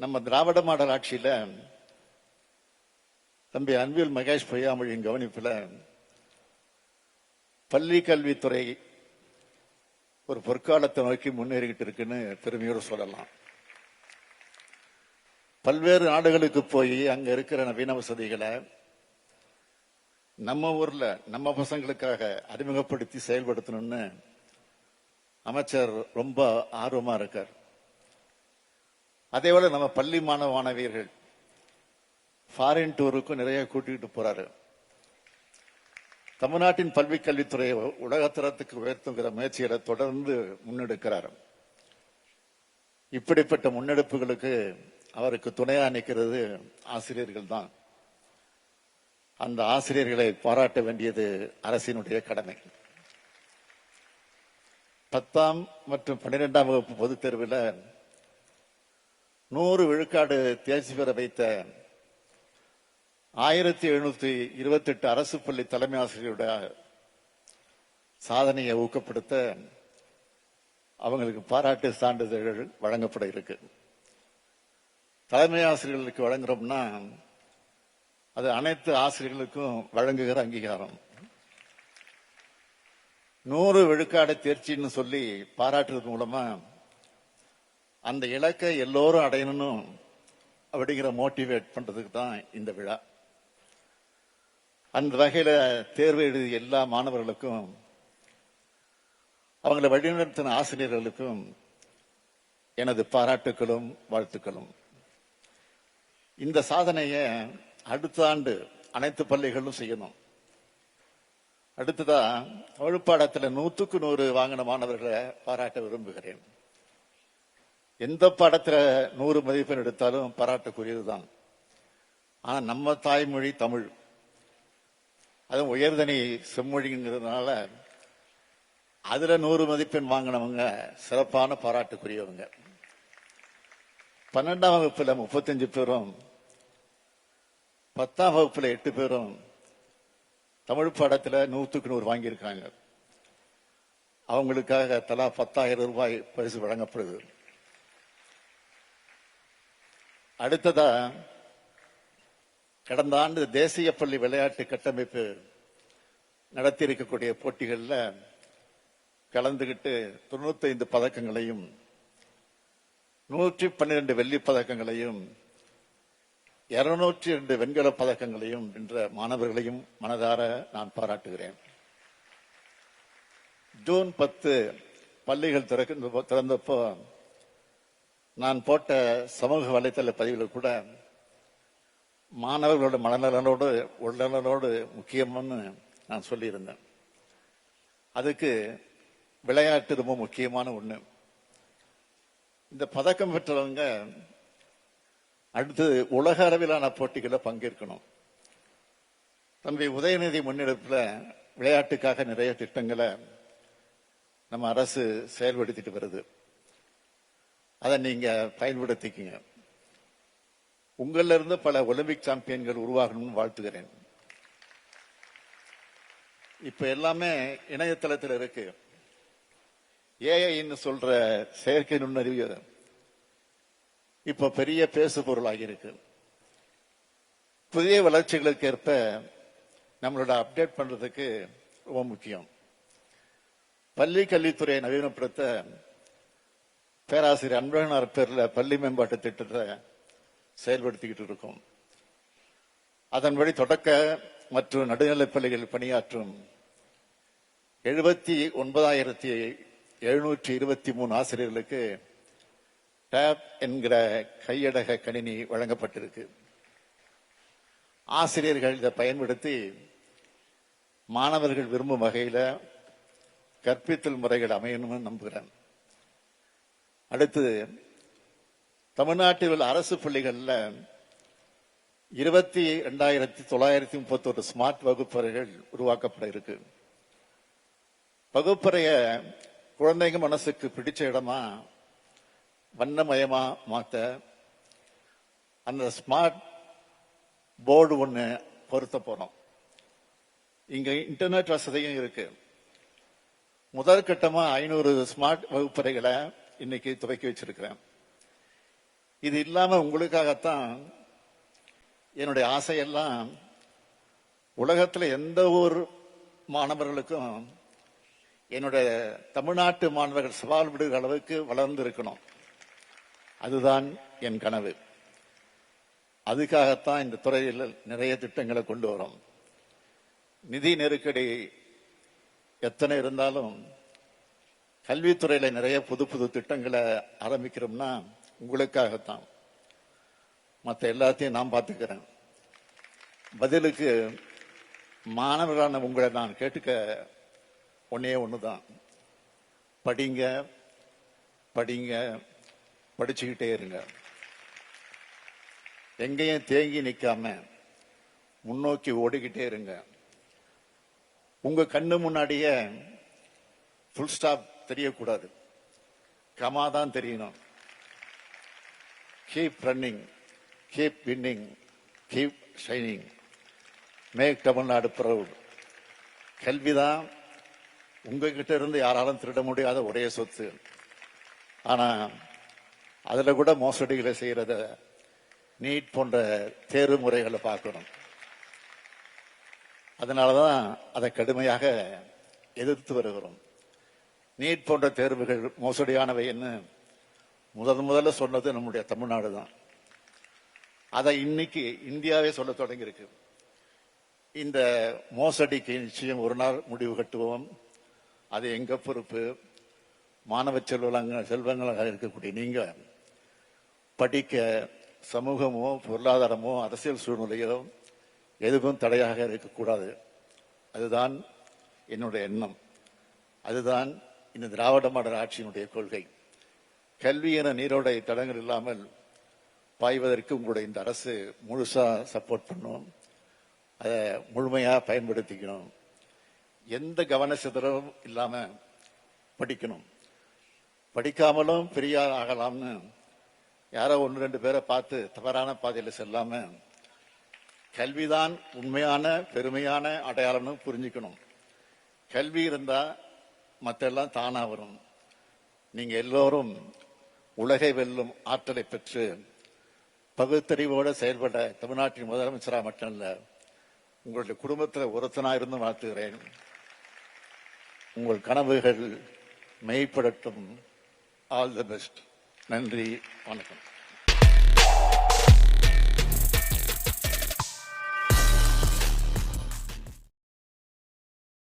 நம்ம திராவிட மாடல் ஆட்சியில தம்பி அன்பில் மகேஷ் பொய்யாமொழியின் கவனிப்புல பள்ளி கல்வித்துறை ஒரு பொற்காலத்தை நோக்கி முன்னேறிக்கிட்டு இருக்குன்னு பெருமையோடு சொல்லலாம். பல்வேறு நாடுகளுக்கு போய் அங்க இருக்கிற நவீன வசதிகளை நம்ம ஊர்ல நம்ம பசங்களுக்காக அறிமுகப்படுத்தி செயல்படுத்தணும்னு அமைச்சர் ரொம்ப ஆர்வமா இருக்கார். அதே போல நம்ம பள்ளி மாணவ மாணவியர்கள் ஃபாரின் டூருக்கும் நிறைய கூட்டிகிட்டு போறாரு. தமிழ்நாட்டின் பல்வி கல்வித்துறையை உலகத்தரத்துக்கு உயர்த்துங்கிற முயற்சிகளை தொடர்ந்து முன்னெடுக்கிறார். இப்படிப்பட்ட முன்னெடுப்புகளுக்கு அவருக்கு துணையா நிற்கிறது ஆசிரியர்கள் தான். அந்த ஆசிரியர்களை பாராட்ட வேண்டியது அரசினுடைய கடமை. பத்தாம் மற்றும் பன்னிரெண்டாம் வகுப்பு பொதுத் தேர்வில் நூறு விழுக்காடு தேர்ச்சி பெற வைத்த ஆயிரத்தி எழுநூத்தி இருபத்தி எட்டு அரசு பள்ளி தலைமை ஆசிரியருடைய சாதனையை ஊக்கப்படுத்த அவங்களுக்கு பாராட்டு சான்றிதழ்கள் வழங்கப்பட இருக்கு. தலைமை ஆசிரியர்களுக்கு வழங்குறோம்னா அது அனைத்து ஆசிரியர்களுக்கும் வழங்குகிற அங்கீகாரம். நூறு விழுக்காடு தேர்ச்சின்னு சொல்லி பாராட்டுறது மூலமா அந்த இலக்கை எல்லோரும் அடையணும் அப்படிங்கிற மோட்டிவேட் பண்றதுக்கு தான் இந்த விழா. அந்த வகையில தேர்வு எழுதிய எல்லா மாணவர்களுக்கும் அவங்களை வழிநடத்தின ஆசிரியர்களுக்கும் எனது பாராட்டுகளும் வாழ்த்துக்களும். இந்த சாதனையை அடுத்த ஆண்டு அனைத்து பள்ளிகளும் செய்யணும். அடுத்ததா வழுப்பாடத்தில் நூத்துக்கு நூறு வாங்கின மாணவர்களை பாராட்ட விரும்புகிறேன். எந்த படத்துல நூறு மதிப்பெண் எடுத்தாலும் பாராட்டுக்குரியதுதான் ஆனா நம்ம தாய்மொழி தமிழ். அதுவும் உயர்தனி செம்மொழிங்கிறதுனால அதுல நூறு மதிப்பெண் வாங்கினவங்க சிறப்பான பாராட்டுக்குரியவங்க. பன்னெண்டாம் வகுப்புல முப்பத்தஞ்சு பேரும் பத்தாம் வகுப்புல எட்டு பேரும் தமிழ் பாடத்துல நூத்துக்கு நூறு வாங்கியிருக்காங்க. அவங்களுக்காக தலா பத்தாயிரம் ரூபாய் பரிசு வழங்கப்படுது. அடுத்ததா கடந்த ஆண்டு தேசிய பள்ளி விளையாட்டு கட்டமைப்பு நடத்தி இருக்கக்கூடிய போட்டிகள்ல கலந்துகிட்டு தொண்ணூத்தைந்து பதக்கங்களையும் நூற்றி பன்னிரண்டு வெள்ளி பதக்கங்களையும் இருநூற்றி இரண்டு வெண்கல பதக்கங்களையும் வென்ற மாணவர்களையும் மனதார நான் பாராட்டுகிறேன். ஜூன் பத்து பள்ளிகள் திறக்க- திறந்தப்போ நான் போட்ட சமூக வலைத்தள பதிவில் கூட மாணவர்களோட மனநலனோடு உடல்நலனோடு முக்கியம்னு நான் சொல்லியிருந்தேன். அதுக்கு விளையாட்டு ரொம்ப முக்கியமான ஒண்ணு. இந்த பதக்கம் பெற்றவங்க அடுத்து உலக அளவிலான போட்டிகளில் பங்கேற்கணும். தம்பி உதயநிதி முன்னெடுப்புல விளையாட்டுக்காக நிறைய திட்டங்களை நம்ம அரசு செயல்படுத்திட்டு வருது. அதை நீங்க பயன்படுத்திக்கங்க. உங்கள்ல இருந்து பல ஒலிம்பிக் சாம்பியன்கள் உருவாகணும்னு வாழ்த்துகிறேன். இப்ப எல்லாமே இணையதளத்தில் இருக்கு. ஏஐன்னு சொல்ற செயற்கை நுண்ணறிவு. இப்ப பெரிய பேசு பொருளாகி இருக்கு. புதிய வளர்ச்சிகளுக்கு ஏற்ப நம்மளோட அப்டேட் பண்றதுக்கு ரொம்ப முக்கியம். பள்ளி கல்வித்துறையை நவீனப்படுத்த பேராசிரியர் அன்பழகனார் பேர்ல பள்ளி மேம்பாட்டு திட்டத்தை செயல்படுத்திக்கிட்டு இருக்கோம். அதன்படி தொடக்க மற்றும் நடுநிலைப் பள்ளிகளில் பணியாற்றும் எழுபத்தி ஒன்பதாயிரத்தி எழுநூற்றி இருபத்தி மூணு ஆசிரியர்களுக்கு டேப் என்கிற கையடக கணினி வழங்கப்பட்டிருக்கு. ஆசிரியர்கள் இதை பயன்படுத்தி மாணவர்கள் விரும்பும் வகையில கற்பித்தல் முறைகள் அமையணும்னு நம்புகிறேன். அடுத்து தமிழ்நாட்டில் உள்ள அரசு பள்ளிகளில் இருபத்தி ரெண்டாயிரத்தி தொள்ளாயிரத்தி முப்பத்தொரு ஸ்மார்ட் வகுப்பறைகள் உருவாக்கப்பட இருக்கு. வகுப்பறைய குழந்தைங்க மனசுக்கு பிடிச்ச இடமா வண்ணமயமா மாத்த அந்த ஸ்மார்ட் போர்டு ஒன்று பொருத்த போறோம். இங்க இன்டர்நெட் வசதியும் இருக்கு. முதற்கட்டமா ஐநூறு ஸ்மார்ட் வகுப்பறைகளை இன்னைக்கு துவக்கி வச்சிருக்கிறேன். இது இல்லாம உங்களுக்காகத்தான் என்னுடைய ஆசையெல்லாம் உலகத்துல எந்த ஒரு மாணவர்களுக்கும் என்னுடைய தமிழ்நாட்டு மாணவர்கள் சவால் விடுகிற அளவுக்கு வளர்ந்து இருக்கணும் அதுதான் என் கனவு. அதுக்காகத்தான் இந்த துறையில் நிறைய திட்டங்களை கொண்டு வரும். நிதி நெருக்கடி எத்தனை இருந்தாலும் கல்வித்துறையில் நிறைய புது புது திட்டங்களை ஆரம்பிக்கிறோம்னா உங்களுக்காகத்தான். மற்ற எல்லாத்தையும் நான் பார்த்துக்கிறேன். பதிலுக்கு மாணவர்களான உங்களை நான் கேட்டுக்க ஒன்னே ஒன்று தான் படிங்க படிங்க படிச்சுக்கிட்டே இருங்க. எங்கேயும் தேங்கி நிற்காம முன்னோக்கி ஓடிக்கிட்டே இருங்க. உங்க கண்ணு முன்னாடியே ஃபுல் ஸ்டாப் தெரியக்கூடாது. கமா தான் தெரியணும். Keep running keep winning keep shining make Tamil Nadu proud கல்விதான் உங்ககிட்ட இருந்து யாராலும் திருட முடியாத ஒரே சொத்து. ஆனா அதுல கூட மோசடிகளை செய்யறத நீட் போன்ற தேர்வு முறைகளை பார்க்கணும். அதனாலதான் அதை கடுமையாக எதிர்த்து வருகிறோம். நீட் போன்ற தேர்வுகள் மோசடியானவை என்று முதல் முதல்ல சொன்னது நம்முடைய தமிழ்நாடு தான். அதை இன்னைக்கு இந்தியாவே சொல்ல தொடங்கியிருக்கு. இந்த மோசடிக்கு நிச்சயம் ஒரு நாள் முடிவு கட்டுவோம். அது எங்க பொறுப்பு? மாணவ செல்வங்க செல்வங்களாக இருக்கக்கூடிய நீங்க படிக்க சமூகமோ பொருளாதாரமோ அரசியல் சூழ்நிலையோ எதுவும் தடையாக இருக்கக்கூடாது. அதுதான் என்னுடைய எண்ணம். அதுதான் இந்த திராவிட மாடல் ஆட்சியினுடைய கொள்கை. கல்வி என நீரோடை தடங்கள் இல்லாமல் பாய்வதற்கு உங்களுடைய இந்த அரசு முழுசா சப்போர்ட் பண்ணும். அதை முழுமையா பயன்படுத்திக்கணும். எந்த கவன சிதறவும் இல்லாம படிக்கணும். படிக்காமலும் பெரிய ஆகலாம்னு யாரோ ஒன்று ரெண்டு பேரை பார்த்து தவறான பாதையில் செல்லாம கல்விதான் உண்மையான பெருமையான அடையாளம்னு புரிஞ்சுக்கணும். கல்வி இருந்தா மற்றெல்லாம் தானாக தானா வரும். நீங்க எல்லோரும் உலகை வெல்லும் ஆற்றலை பெற்று பகுத்தறிவோடு செயல்பட தமிழ்நாட்டின் முதலமைச்சராக மட்டும் இல்லை உங்களுடைய குடும்பத்தில் ஒருத்தனாக இருந்து வாழ்த்துகிறேன். உங்கள் கனவுகள் மெய்ப்படட்டும். ஆல் தி பெஸ்ட் நன்றி. வணக்கம்.